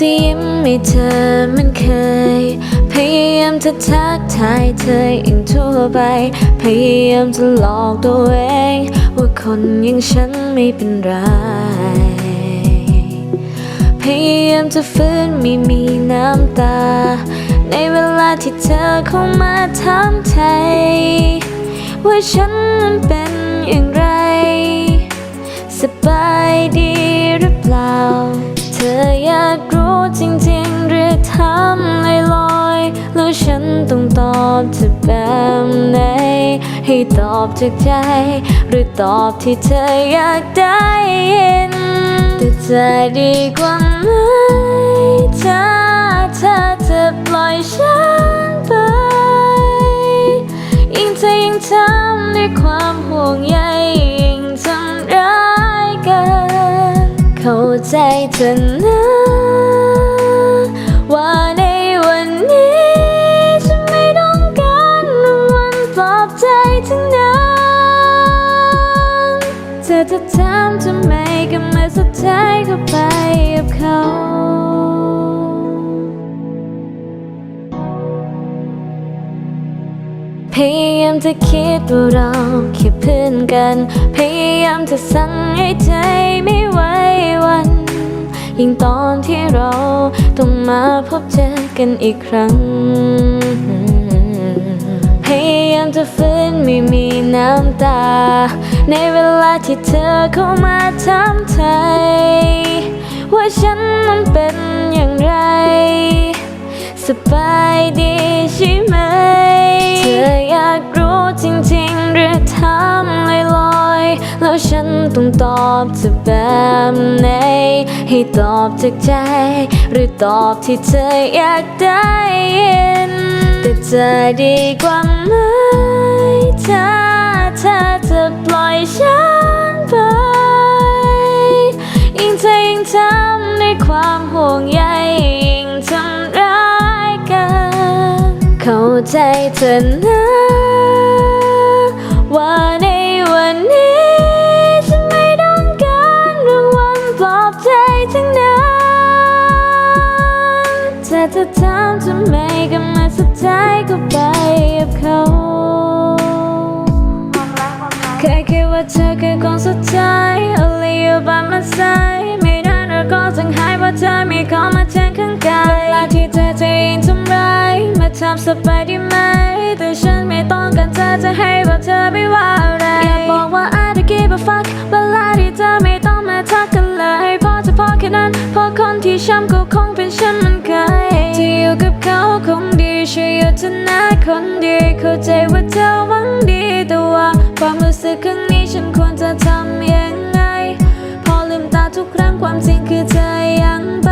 ที่ยิ้มให้เธอมันเคย พยายามจะทักทายเธออย่างทั่วไป พยายามจะหลอกตัวเองว่าคนอย่างฉันไม่เป็นไร พยายามจะฟื้นไม่มีน้ำตา ในเวลาที่เธอเข้ามาถามไทย ว่าฉันนั้นเป็นอย่างไร สบายดีหรือเปล่า เธออยากรู้จริงๆหรือทำลอยๆแล้วฉันต้องตอบเธอแบบไหน ให้ตอบจากใจ หรือตอบที่เธออยากได้ยินแต่จะดีกว่าไหม เธอนะว่าในวันนี้ฉันไม่ต้องการวันปลอบใจทั้งนั้นเธอจะถามทำไมก็เมื่อสุดท้ายก็ไปกับเขาพยายามจะคิดว่าเราแค่เพื่อนกัน พยายามจะสั่งให้ใจไม่ ยิ่งตอนที่เราต้องมาพบเจอกันอีกครั้ง พยายามจะฟื้นไม่มีน้ำตา ในเวลาที่เธอเข้ามาถามไทย ว่าฉันนั้นเป็นอย่างไร สบายดีใช่ไหม ฉันต้องตอบเธอแบบไหน ให้ตอบจากใจ หรือตอบที่เธออยากได้ยินแต่จะดีกว่าไหมถ้าเธอจะปล่อยฉันไปยิ่งเธอยิ่งทำด้วยความห่วงใยยิ่งทำร้ายกัน เข้าใจเธอนะว่าในวันนี้ จะถามทำไมก็มาสุดท้ายก็ไปกับเขา แค่คิดว่าเธอคือคนสุดท้าย Only you by my side ไม่นานเราก็ต้องหายเพราะเธอไม่เข้ามาแทนข้างกายเวลาที่เธอจะยิงทำร้ายมาทำสบายดีไหม แต่ฉันไม่ต้องการเธอจะให้ว่าเธอไม่ว่าอะไรอย่าบอกว่า I don't give a fuck เวลาที่เธอไม่ต้องมาทักกันเลยเพราะเฉพาะแค่นั้นเพราะคนที่ช้ำก็คงเป็นฉันมัน ช่วยอยู่เธอนะคนดีเข้าใจว่าเธอหวังดีแต่ว่าความรู้สึกครั้งนี้ฉันควรจะทำยังไง พอลืมตาทุกครั้งความจริงคือเธอยังไป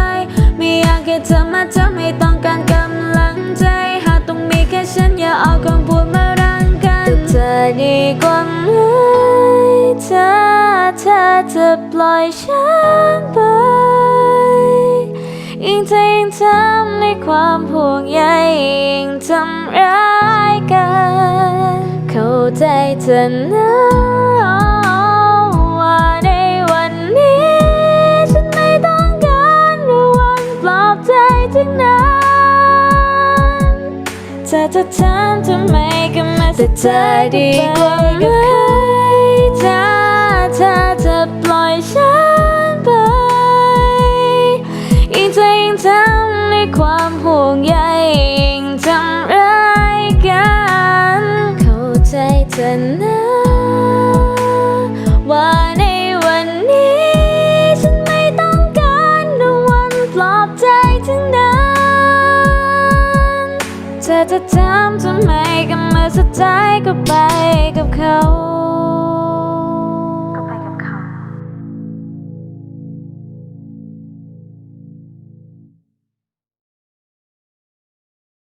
ไม่อยากให้เธอมาเธอไม่ต้องการกำลังใจ หากต้องมีแค่ฉันอย่าเอาคำพูดมารังกันแต่เธอดีกว่าไหมถ้าเธอจะปล่อยฉันไป ยิ่งเธอยิ่งทำในความห่วงใยยิ่งทำร้ายกัน เข้าใจเธอนะว่าในวันนี้ ฉันไม่ต้องการรางวัลปลอบใจทั้งนั้นเธอจะถามทำไมก็มาแต่เธอดีกว่าไหมถ้าเธอ ธอจะถามทำไมก็เมื่อสุดท้ายก็ไปกับเขา